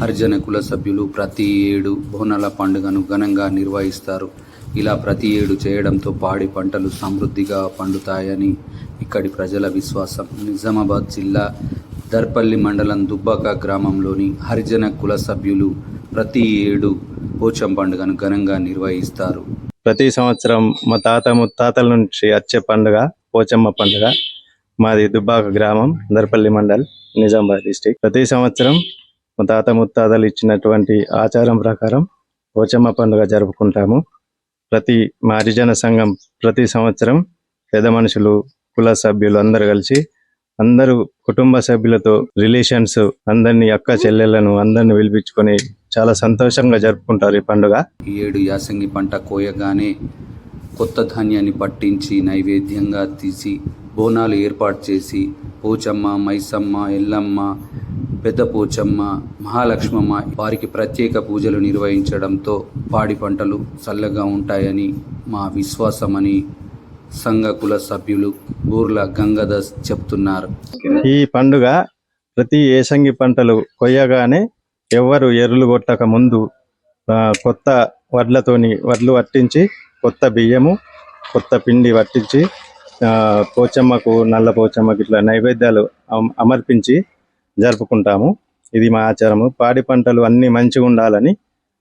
హరిజన కుల సభ్యులు ప్రతి ఏడు బోనాల పండుగను ఘనంగా నిర్వహిస్తారు. ఇలా ప్రతి ఏడు చేయడంతో పాడి పంటలు సమృద్ధిగా పండుతాయని ఇక్కడి ప్రజల విశ్వాసం. నిజామాబాద్ జిల్లా దర్పల్లి మండలం దుబ్బాక గ్రామంలోని హరిజన కుల సభ్యులు ప్రతి ఏడు పోచం పండుగను ఘనంగా నిర్వహిస్తారు. ప్రతి సంవత్సరం మా తాత ముత్తాతల నుంచి వచ్చే పండుగ పోచమ్మ పండుగ. మాది దుబ్బాక గ్రామం దర్పల్లి మండల్ నిజామాబాద్ డిస్టిక్. ప్రతి సంవత్సరం తాత ముత్తాతలు ఇచ్చినటువంటి ఆచారం ప్రకారం పోచమ్మ పండుగ జరుపుకుంటాము. ప్రతి మా సంఘం ప్రతి సంవత్సరం పెద్ద మనుషులు కుల సభ్యులు అందరు కలిసి అందరూ కుటుంబ సభ్యులతో రిలేషన్స్ అందరినీ అక్క చెల్లెళ్ళను అందరిని పిలిపించుకొని చాలా సంతోషంగా జరుపుకుంటారు ఈ పండుగ. ఈ ఏడు యాసంగి పంట కోయగానే కొత్త ధాన్యాన్ని పట్టించి నైవేద్యంగా తీసి బోనాలు ఏర్పాటు చేసి పోచమ్మ మైసమ్మ ఎల్లమ్మ పెద్ద పోచమ్మ మహాలక్ష్మమ్మ వారికి ప్రత్యేక పూజలు నిర్వహించడంతో పాడి పంటలు చల్లగా ఉంటాయని మా విశ్వాసమని సంఘ కుల సభ్యులు బూర్ల గంగాదాస్ చెప్తున్నారు. ఈ పండుగ ప్రతి ఏసంగి పంటలు కొయ్యగానే ఎవ్వరు ఎరులు కొట్టక ముందు కొత్త వడ్లతోని వడ్లు పట్టించి కొత్త బియ్యము కొత్త పిండి పట్టించి పోచమ్మకు నల్ల పోచమ్మకు ఇట్లా నైవేద్యాలు అమ- అమర్పించి జరుపుకుంటాము. ఇది మా ఆచారము. పాడి పంటలు అన్ని మంచిగా ఉండాలని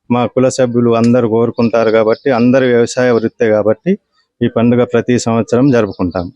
మా కుల సభ్యులు అందరూ కోరుకుంటారు కాబట్టి అందరు వ్యవసాయ వృత్తే కాబట్టి ఈ పండుగ ప్రతి సంవత్సరం జరుపుకుంటాము.